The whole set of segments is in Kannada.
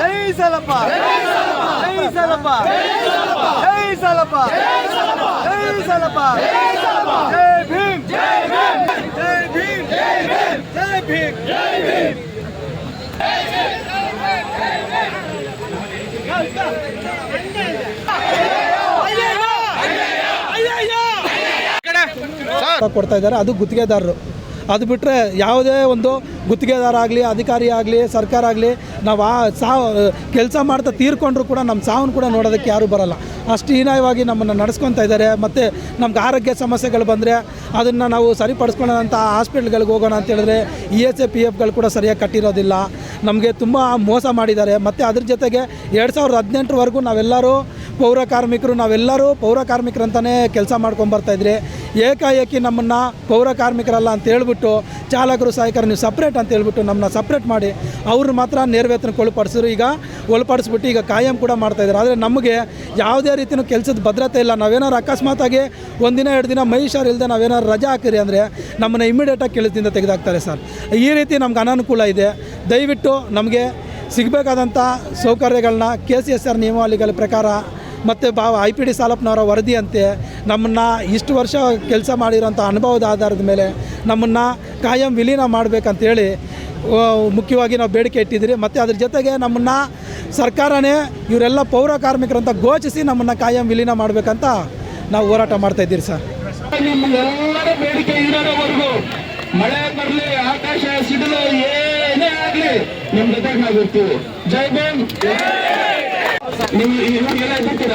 ಜೈ ಸಲಪ ಜೈ ಸಲಪ ಕೊಡ್ತಾ ಇದ್ದಾರೆ ಅದು ಗುತ್ತಿಗೆದಾರರು ಅದು ಬಿಟ್ಟರೆ ಯಾವುದೇ ಒಂದು ಗುತ್ತಿಗೆದಾರ ಆಗಲಿ ಅಧಿಕಾರಿ ಆಗಲಿ, ಸರ್ಕಾರ ಆಗಲಿ, ನಾವು ಆ ಸಾವು, ಕೆಲಸ ಮಾಡ್ತಾ ತೀರ್ಕೊಂಡ್ರು ಕೂಡ ನಮ್ಮ ಸಾವನ್ನು ಕೂಡ ನೋಡೋದಕ್ಕೆ ಯಾರೂ ಬರಲ್ಲ. ಅಷ್ಟು ಹೀನಾಯವಾಗಿ ನಮ್ಮನ್ನು ನಡೆಸ್ಕೊತಾ ಇದ್ದಾರೆ ಮತ್ತು ನಮ್ಗೆ ಆರೋಗ್ಯ ಸಮಸ್ಯೆಗಳು ಬಂದರೆ ಅದನ್ನು ನಾವು ಸರಿಪಡಿಸ್ಕೊಳ್ಳೋಂಥ ಹಾಸ್ಪಿಟ್ಲ್ಗಳಿಗೆ ಹೋಗೋಣ ಅಂತ ಹೇಳಿದ್ರೆ ಇ ಎಸ್ ಎ ಪಿ ಎಫ್ಗಳು ಕೂಡ ಸರಿಯಾಗಿ ಕಟ್ಟಿರೋದಿಲ್ಲ. ನಮಗೆ ತುಂಬ ಮೋಸ ಮಾಡಿದ್ದಾರೆ. ಮತ್ತು ಅದ್ರ ಜೊತೆಗೆ ಎರಡು ಸಾವಿರದ ಹದಿನೆಂಟರವರೆಗೂ ನಾವೆಲ್ಲರೂ ಪೌರ ಕಾರ್ಮಿಕರು, ನಾವೆಲ್ಲರೂ ಪೌರ ಕಾರ್ಮಿಕರಂತಲೇ ಕೆಲಸ ಮಾಡ್ಕೊಂಬರ್ತಾಯಿದ್ರಿ ಏಕಾಏಕಿ ನಮ್ಮನ್ನು ಪೌರ ಕಾರ್ಮಿಕರಲ್ಲ ಅಂತ ಹೇಳ್ಬಿಟ್ಟು ಚಾಲಕರು ಸಹಾಯಕರು ನೀವು ಸಪ್ರೇಟ್ ಅಂತ ಹೇಳ್ಬಿಟ್ಟು ನಮ್ಮನ್ನ ಸಪ್ರೇಟ್ ಮಾಡಿ ಅವ್ರನ್ನ ಮಾತ್ರ ನೇರ ವೇತನಕ್ಕೆ ಒಳಪಡಿಸಿದ್ರು ಈಗ ಒಳಪಡಿಸ್ಬಿಟ್ಟು ಈಗ ಕಾಯಂ ಕೂಡ ಮಾಡ್ತಾಯಿದ್ದಾರೆ ಆದರೆ ನಮಗೆ ಯಾವುದೇ ರೀತಿಯೂ ಕೆಲಸದ ಭದ್ರತೆ ಇಲ್ಲ. ನಾವೇನಾದ್ರು ಅಕಸ್ಮಾತಾಗಿ ಒಂದಿನ, ಎರಡು ದಿನ ಮಹಿಷಾರ್ ಇಲ್ಲದೆ ನಾವೇನಾದ್ರು ರಜಾ ಹಾಕಿರಿ ಅಂದರೆ ನಮ್ಮನ್ನು ಇಮಿಡಿಯೇಟಾಗಿ ಕೆಲಸದಿಂದ ತೆಗೆದಾಕ್ತಾರೆ ಸರ್. ಈ ರೀತಿ ನಮ್ಗೆ ಅನಾನುಕೂಲ ಇದೆ. ದಯವಿಟ್ಟು ನಮಗೆ ಸಿಗಬೇಕಾದಂಥ ಸೌಕರ್ಯಗಳನ್ನ ಕೆ ಸಿ ಎಸ್ ಆರ್ ನಿಯಮಾವಳಿಗಳ ಪ್ರಕಾರ ಮತ್ತು ಬಾ ಐ ಪಿ ಡಿ ಸಾಲಪ್ಪನವರ ವರದಿಯಂತೆ ನಮ್ಮನ್ನು ಇಷ್ಟು ವರ್ಷ ಕೆಲಸ ಮಾಡಿರೋಂಥ ಅನುಭವದ ಆಧಾರದ ಮೇಲೆ ನಮ್ಮನ್ನು ಕಾಯಂ ವಿಲೀನ ಮಾಡಬೇಕಂತೇಳಿ ಮುಖ್ಯವಾಗಿ ನಾವು ಬೇಡಿಕೆ ಇಟ್ಟಿದ್ದೀರಿ. ಮತ್ತು ಅದ್ರ ಜೊತೆಗೆ ನಮ್ಮನ್ನು ಸರ್ಕಾರನೇ ಇವರೆಲ್ಲ ಪೌರ ಕಾರ್ಮಿಕರಂತ ಘೋಷಿಸಿ ನಮ್ಮನ್ನು ಕಾಯಂ ವಿಲೀನ ಮಾಡಬೇಕಂತ ನಾವು ಹೋರಾಟ ಮಾಡ್ತಾಯಿದ್ದೀರಿ ಸರ್. ನಿಮ್ಮೆಲ್ಲರ ಬೇಡಿಕೆ ಮಳೆ ಬರಲಿ, ಆಕಾಶ ಸಿಡಲು ಏನೇ ಆಗಲಿ, ನಮ್ಮ ಜೊತೆಗೆ ನಾವು ಇರ್ತೀವಿ. ಜೈ ಭೀಮ್. ನೀವು ಇವಾಗೆಲ್ಲ ಕಾರ್ಮಿಕರ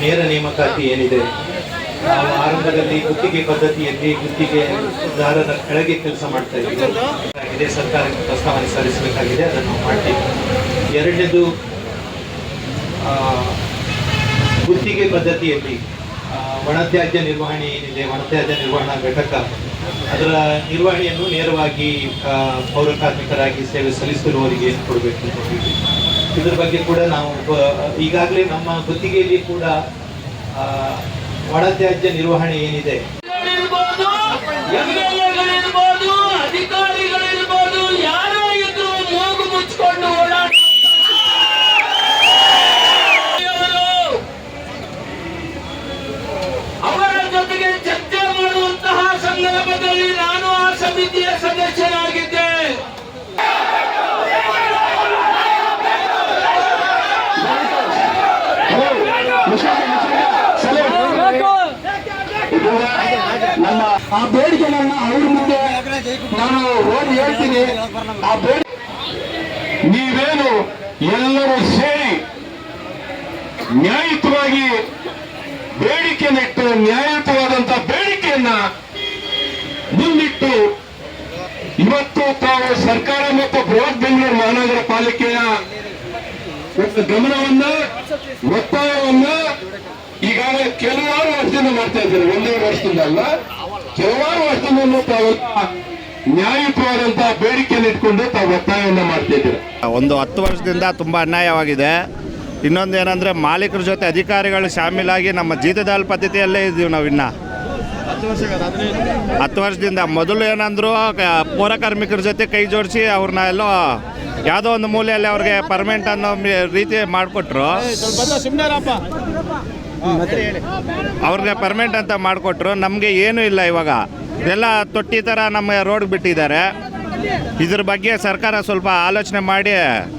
ನೇರ ನೇಮಕಾತಿ ಏನಿದೆ? ನಾವು ಆರಂಭದಲ್ಲಿ ಗುತ್ತಿಗೆ ಪದ್ಧತಿಯಲ್ಲಿ ಗುತ್ತಿಗೆದಾರರ ಕೆಳಗೆ ಕೆಲಸ ಮಾಡ್ತಾ ಇದ್ದೀವಿ ಇದೇ ಸರ್ಕಾರಕ್ಕೆ ಪ್ರಸ್ತಾವನೆ ಸಲ್ಲಿಸಬೇಕಾಗಿದೆ, ಅದನ್ನು ಮಾಡ್ತೀವಿ. ಎರಡನೇದು ಗುತ್ತಿಗೆ ಪದ್ಧತಿಯಲ್ಲಿ ಒಣತ್ಯಾಜ್ಯ ನಿರ್ವಹಣೆ ಏನಿದೆ, ಒಣತ್ಯಾಜ್ಯ ನಿರ್ವಹಣಾ ಘಟಕ, ಅದರ ನಿರ್ವಹಣೆಯನ್ನು ನೇರವಾಗಿ ಪೌರ ಕಾರ್ಮಿಕರಾಗಿ ಸೇವೆ ಸಲ್ಲಿಸಿರುವವರಿಗೆ ಕೊಡಬೇಕು ಅಂತ ಹೇಳಿ ಇದ್ರ ಬಗ್ಗೆ ಕೂಡ ನಾವು ಈಗಾಗಲೇ ನಮ್ಮ ಗುತ್ತಿಗೆಯಲ್ಲಿ ಕೂಡ ಆ, ಒಣತ್ಯಾಜ್ಯ ನಿರ್ವಹಣೆ ಏನಿದೆ? ಆ ಬೇಡಿಕೆಗಳನ್ನ ಅವ್ರ ಮುಂದೆ ನಾನು ಓದಿ ಹೇಳ್ತೀನಿ. ಆ ಬೇಡಿಕೆ ನೀವೇನು ಎಲ್ಲರೂ ಸೇರಿ ನ್ಯಾಯಯುತವಾಗಿ ಬೇಡಿಕೆಯನ್ನಿಟ್ಟು ನ್ಯಾಯಯುತವಾದಂತ ಬೇಡಿಕೆಯನ್ನ ಮುಂದಿಟ್ಟು ಇವತ್ತು ತಾವು ಸರ್ಕಾರ ಮತ್ತು ಬೃಹತ್ ಬೆಂಗಳೂರು ಮಹಾನಗರ ಪಾಲಿಕೆಯ ಒಂದು ಗಮನವನ್ನ, ಒತ್ತಾಯವನ್ನ ಈಗಾಗಲೇ ಕೆಲವಾರು ವರ್ಷದಿಂದ ಮಾಡ್ತಾ ಇದ್ದಾರೆ. ಒಂದೇ ವರ್ಷದಿಂದ ಅಲ್ಲ. ಕೆಲವಾರು ವರ್ಷಗಳನ್ನು ತಾವು ನ್ಯಾಯಯುತವಾದಂತಹ ಬೇಡಿಕೆಯನ್ನು ಇಟ್ಕೊಂಡು ತಾವು ಒತ್ತಾಯವನ್ನ ಮಾಡ್ತಿದ್ದೀರಾ ಒಂದು ಹತ್ತು ವರ್ಷದಿಂದ ತುಂಬ ಅನ್ಯಾಯವಾಗಿದೆ. ಇನ್ನೊಂದು ಏನಂದರೆ ಮಾಲೀಕರ ಜೊತೆ ಅಧಿಕಾರಿಗಳು ಶಾಮೀಲಾಗಿ ನಮ್ಮ ಜೀತದಾಲ್ ಪದ್ಧತಿಯಲ್ಲೇ ಇದ್ದೀವಿ ನಾವು ಇನ್ನು ಹತ್ತು ವರ್ಷದಿಂದ ಮೊದಲು ಏನಂದ್ರು ಪೌರ ಕಾರ್ಮಿಕರ ಜೊತೆ ಕೈ ಜೋಡಿಸಿ ಅವ್ರನ್ನ ಎಲ್ಲೋ ಯಾವುದೋ ಒಂದು ಮೂಲೆಯಲ್ಲಿ ಅವ್ರಿಗೆ ಪರ್ಮನೆಂಟ್ ಅನ್ನೋ ರೀತಿ ಮಾಡಿಕೊಟ್ರು. ಅವ್ರಿಗೆ ಪರ್ಮನೆಂಟ್ ಅಂತ ಮಾಡಿಕೊಟ್ರು. ನಮಗೆ ಏನೂ ಇಲ್ಲ ಇವಾಗ. ಎಲ್ಲ ತೊಟ್ಟಿ ಥರ ನಮ್ಮ ರೋಡ್ ಬಿಟ್ಟಿದ್ದಾರೆ. ಇದ್ರ ಬಗ್ಗೆ ಸರ್ಕಾರ ಸ್ವಲ್ಪ ಆಲೋಚನೆ ಮಾಡಿ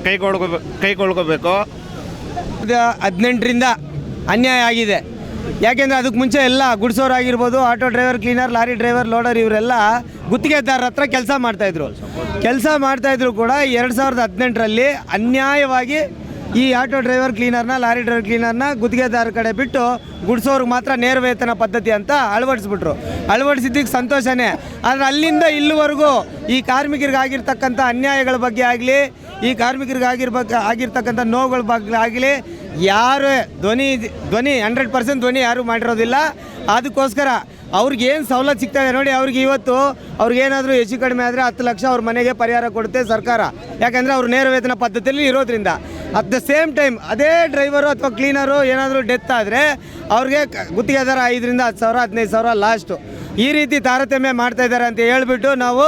ಕೈಗೊಳ್ಕೊ ಕೈಗೊಳ್ಕೋಬೇಕು ಹದಿನೆಂಟರಿಂದ ಅನ್ಯಾಯ ಆಗಿದೆ. ಯಾಕೆಂದರೆ ಅದಕ್ಕೆ ಮುಂಚೆ ಎಲ್ಲ ಗುಡ್ಸೋರಾಗಿರ್ಬೋದು auto driver cleaner lorry driver loader ಇವರೆಲ್ಲ ಗುತ್ತಿಗೆದಾರರ ಹತ್ರ ಕೆಲಸ ಮಾಡ್ತಾಯಿದ್ರು ಕೆಲಸ ಮಾಡ್ತಾಯಿದ್ರು ಕೂಡ ಎರಡು ಸಾವಿರದ ಹದಿನೆಂಟರಲ್ಲಿ ಅನ್ಯಾಯವಾಗಿ ಈ ಆಟೋ ಡ್ರೈವರ್ ಕ್ಲೀನರ್ನ, ಲಾರಿ ಡ್ರೈವರ್ ಕ್ಲೀನರ್ನ ಗುತ್ತಿಗೆದಾರ ಕಡೆ ಬಿಟ್ಟು ಗುಡ್ಸೋರ್ಗೆ ಮಾತ್ರ ನೇರ ವೇತನ ಪದ್ಧತಿ ಅಂತ ಅಳವಡಿಸ್ಬಿಟ್ರು. ಅಳವಡಿಸಿದ್ದಕ್ಕೆ ಸಂತೋಷನೇ. ಆದರೆ ಅಲ್ಲಿಂದ ಇಲ್ಲಿವರೆಗೂ ಈ ಕಾರ್ಮಿಕರಿಗಾಗಿರ್ತಕ್ಕಂಥ ಅನ್ಯಾಯಗಳ ಬಗ್ಗೆ ಆಗಲಿ, ಈ ಕಾರ್ಮಿಕರಿಗಾಗಿರ್ಬ ಆಗಿರ್ತಕ್ಕಂಥ ನೋವುಗಳ ಬಗ್ಗೆ ಆಗಲಿ, ಯಾರು ಧ್ವನಿ ಧ್ವನಿ, ಹಂಡ್ರೆಡ್ ಪರ್ಸೆಂಟ್ ಧ್ವನಿ ಯಾರೂ ಮಾಡಿರೋದಿಲ್ಲ. ಅದಕ್ಕೋಸ್ಕರ ಅವ್ರಿಗೆ ಏನು ಸವಲತ್ತು ಸಿಗ್ತಾ ಇದೆ ನೋಡಿ, ಅವ್ರಿಗೆ ಇವತ್ತು ಅವ್ರಿಗೇನಾದರೂ ಹೆಚ್ಚು ಕಡಿಮೆ ಆದರೆ ಹತ್ತು ಲಕ್ಷ ಅವ್ರ ಮನೆಗೆ ಪರಿಹಾರ ಕೊಡುತ್ತೆ ಸರ್ಕಾರ. ಯಾಕಂದರೆ ಅವ್ರು ನೇರ ವೇತನ ಪದ್ಧತಿಯಲ್ಲಿ ಇರೋದ್ರಿಂದ. ಅಟ್ ದ ಸೇಮ್ ಟೈಮ್ ಅದೇ ಡ್ರೈವರು ಅಥವಾ ಕ್ಲೀನರು ಏನಾದರೂ ಡೆತ್ ಆದರೆ ಅವ್ರಿಗೆ ಗುತ್ತಿಗೆದಾರ ಐದರಿಂದ ಹತ್ತು ಸಾವಿರ, ಹದಿನೈದು ಸಾವಿರ ಲಾಸ್ಟು ಈ ರೀತಿ ತಾರತಮ್ಯ ಮಾಡ್ತಾ ಇದ್ದಾರೆ ಅಂತ ಹೇಳ್ಬಿಟ್ಟು ನಾವು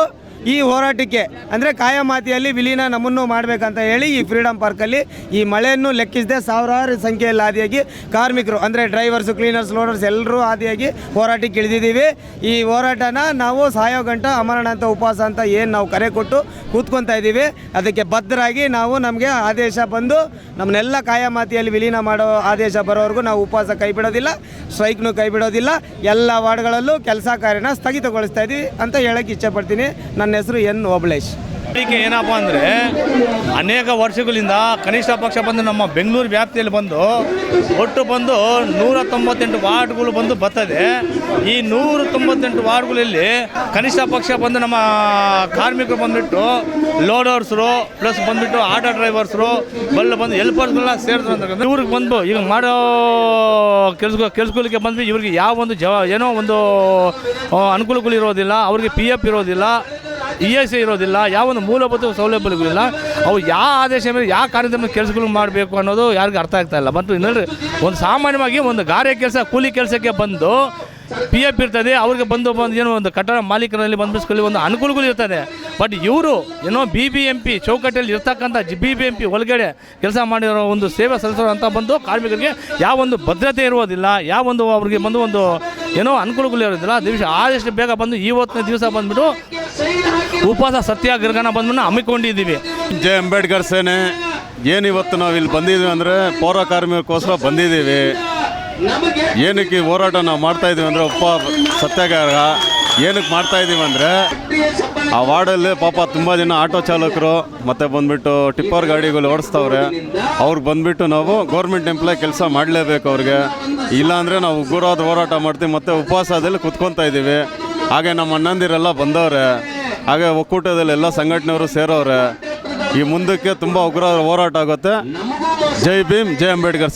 ಈ ಹೋರಾಟಕ್ಕೆ ಅಂದರೆ ಕಾಯಮಾತಿಯಲ್ಲಿ ವಿಲೀನ ನಮ್ಮನ್ನು ಮಾಡಬೇಕಂತ ಹೇಳಿ ಈ ಫ್ರೀಡಮ್ ಪಾರ್ಕಲ್ಲಿ ಈ ಮಳೆಯನ್ನು ಲೆಕ್ಕಿಸದೆ ಸಾವಿರಾರು ಸಂಖ್ಯೆಯಲ್ಲಿ ಆದಿಯಾಗಿ ಕಾರ್ಮಿಕರು, ಅಂದರೆ ಡ್ರೈವರ್ಸು ಕ್ಲೀನರ್ಸ್ ಲೋಡರ್ಸ್ ಎಲ್ಲರೂ ಆದಿಯಾಗಿ ಹೋರಾಟಕ್ಕೆ ಇಳಿದಿದ್ದೀವಿ. ಈ ಹೋರಾಟನ ನಾವು ಸಾಯೋ ಗಂಟ, ಅಮರಣ ಅಂತ, ಉಪವಾಸ ಅಂತ ಏನು ನಾವು ಕರೆ ಕೊಟ್ಟು ಕೂತ್ಕೊತಾ ಇದ್ದೀವಿ. ಅದಕ್ಕೆ ಬದ್ಧರಾಗಿ ನಾವು ನಮಗೆ ಆದೇಶ ಬಂದು ನಮ್ಮನ್ನೆಲ್ಲ ಕಾಯಮಾತಿಯಲ್ಲಿ ವಿಲೀನ ಮಾಡೋ ಆದೇಶ ಬರೋವರೆಗೂ ನಾವು ಉಪವಾಸ ಕೈ ಬಿಡೋದಿಲ್ಲ ಸ್ಟ್ರೈಕ್ನು ಕೈ ಬಿಡೋದಿಲ್ಲ. ಎಲ್ಲ ವಾರ್ಡ್ಗಳಲ್ಲೂ ಕೆಲಸ ಕಾರ್ಯನ ಸ್ಥಗಿತಗೊಳಿಸ್ತಾ ಇದ್ದೀವಿ ಅಂತ ಹೇಳಕ್ಕೆ ಇಚ್ಛೆಪಡ್ತೀನಿ ನನ್ನ ಹೆಸರು ಎನ್ ಓಬಳೇಶ್. ಬೇಡಿಕೆ ಏನಪ್ಪ ಅಂದರೆ ಅನೇಕ ವರ್ಷಗಳಿಂದ ಕನಿಷ್ಠ ಪಕ್ಷ ಬಂದು ನಮ್ಮ ಬೆಂಗಳೂರು ವ್ಯಾಪ್ತಿಯಲ್ಲಿ ಬಂದು ಒಟ್ಟು ಬಂದು ನೂರ ತೊಂಬತ್ತೆಂಟು ವಾರ್ಡ್ಗಳು ಬಂದು ಬರ್ತದೆ. ಈ ನೂರ ತೊಂಬತ್ತೆಂಟು ವಾರ್ಡ್ಗಳಲ್ಲಿ ಕನಿಷ್ಠ ಪಕ್ಷ ಬಂದು ನಮ್ಮ ಕಾರ್ಮಿಕರು ಬಂದುಬಿಟ್ಟು ಲೋಡರ್ಸ್ರು ಪ್ಲಸ್ ಬಂದುಬಿಟ್ಟು ಆಟೋ ಡ್ರೈವರ್ಸ್ರು ಬಲ್ಲ ಬಂದು ಹೆಲ್ಪರ್ಸ್ಗಳನ್ನ ಸೇರಿದ್ರು ಅಂತ ಇವ್ರಿಗೆ ಬಂದು ಈಗ ಮಾಡೋ ಕೆಲಸ ಕೆಲಸಗಳಿಗೆ ಬಂದ್ವಿ ಇವ್ರಿಗೆ ಯಾವ ಒಂದು ಜವ ಏನೋ ಒಂದು ಅನುಕೂಲಗಳು ಇರೋದಿಲ್ಲ, ಅವ್ರಿಗೆ ಪಿ ಎಫ್ ಇರೋದಿಲ್ಲ. ಇ ಎಸ್ ಇರೋದಿಲ್ಲ ಯಾವ ಒಂದು ಮೂಲಭೂತ ಸೌಲಭ್ಯಗಳಿಲ್ಲ. ಅವು ಯಾವ ಆದೇಶ ಮೇಲೆ ಯಾವ ಕಾರ್ಯಕ್ರಮ ಕೆಲಸಗಳು ಮಾಡಬೇಕು ಅನ್ನೋದು ಯಾರಿಗೂ ಅರ್ಥ ಆಗ್ತಾ ಇಲ್ಲ. ಮತ್ತು ಇನ್ನೊಂದು, ಒಂದು ಸಾಮಾನ್ಯವಾಗಿ ಒಂದು ಗಾರೆ ಕೆಲಸ, ಕೂಲಿ ಕೆಲಸಕ್ಕೆ ಬಂದು ಪಿ ಎಫ್ ಇರ್ತದೆ, ಅವ್ರಿಗೆ ಬಂದು ಬಂದು ಏನೋ ಒಂದು ಕಟ್ಟಡ ಮಾಲೀಕರಲ್ಲಿ ಬಂದ್ಬಿಸ್ಕೊಳ್ಳಿ ಒಂದು ಅನುಕೂಲಗಳು ಇರ್ತದೆ. ಬಟ್ ಇವರು ಏನೋ ಬಿ ಬಿ ಎಂ ಪಿ ಚೌಕಟ್ಟಲ್ಲಿ ಇರ್ತಕ್ಕಂಥ G B B M P ಒಳಗಡೆ ಕೆಲಸ ಮಾಡಿರೋ ಒಂದು ಸೇವೆ ಸಲ್ಲಿಸೋ ಅಂತ ಬಂದು ಕಾರ್ಮಿಕರಿಗೆ ಯಾವ ಒಂದು ಭದ್ರತೆ ಇರುವುದಿಲ್ಲ ಯಾವ ಒಂದು ಅವ್ರಿಗೆ ಬಂದು ಒಂದು ಏನೋ ಅನುಕೂಲಗಳು ಇರೋದಿಲ್ಲ. ದಿವಸ ಆದಷ್ಟು ಬೇಗ ಬಂದು ಇವತ್ತಿನ ದಿವಸ ಬಂದ್ಬಿಟ್ಟು ಉಪವಾಸ ಸತ್ಯಾಗ್ರಹನ ಬಂದ್ಬಿಟ್ಟು ಹಮ್ಮಿಕೊಂಡಿದ್ದೀವಿ. ಜೆ ಅಂಬೇಡ್ಕರ್ ಸೇನೆ, ಏನು ಇವತ್ತು ನಾವು ಇಲ್ಲಿ ಬಂದಿದ್ದೀವಿ ಅಂದರೆ ಪೌರ ಕಾರ್ಮಿಕಕ್ಕೋಸ್ಕರ ಬಂದಿದ್ದೀವಿ. ಏನಕ್ಕೆ ಹೋರಾಟ ನಾವು ಮಾಡ್ತಾ ಇದೀವಿ ಅಂದರೆ ಉಪ ಸತ್ಯಾಗ್ರಹ. ಏನಕ್ಕೆ ಮಾಡ್ತಾ ಇದ್ದೀವಿ ಅಂದರೆ ಆ ವಾರ್ಡಲ್ಲಿ ಪಾಪ ತುಂಬ ಜನ ಆಟೋ ಚಾಲಕರು ಮತ್ತು ಬಂದ್ಬಿಟ್ಟು ಟಿಪ್ಪರ್ ಗಾಡಿಗಳು ಓಡಿಸ್ತವ್ರೆ. ಅವ್ರಿಗೆ ಬಂದ್ಬಿಟ್ಟು ನಾವು ಗೌರ್ಮೆಂಟ್ ಎಂಪ್ಲಾಯ್ ಕೆಲಸ ಮಾಡಲೇಬೇಕು ಅವ್ರಿಗೆ. ಇಲ್ಲಾಂದರೆ ನಾವು ಉಗ್ರವಾದ ಹೋರಾಟ ಮಾಡ್ತೀವಿ ಮತ್ತು ಉಪವಾಸದಲ್ಲಿ ಕುತ್ಕೊತಾ ಇದ್ದೀವಿ ಹಾಗೆ ನಮ್ಮ ಅಣ್ಣಂದಿರೆಲ್ಲ ಬಂದವ್ರೆ. ಹಾಗೆ ಒಕ್ಕೂಟದಲ್ಲಿ ಎಲ್ಲ ಸಂಘಟನೆಯವರು ಸೇರೋರೆ ಈ ಮುಂದಕ್ಕೆ ತುಂಬ ಉಗ್ರ ಹೋರಾಟ ಆಗುತ್ತೆ. ಜೈ ಭೀಮ್, ಜೈ ಅಂಬೇಡ್ಕರ್.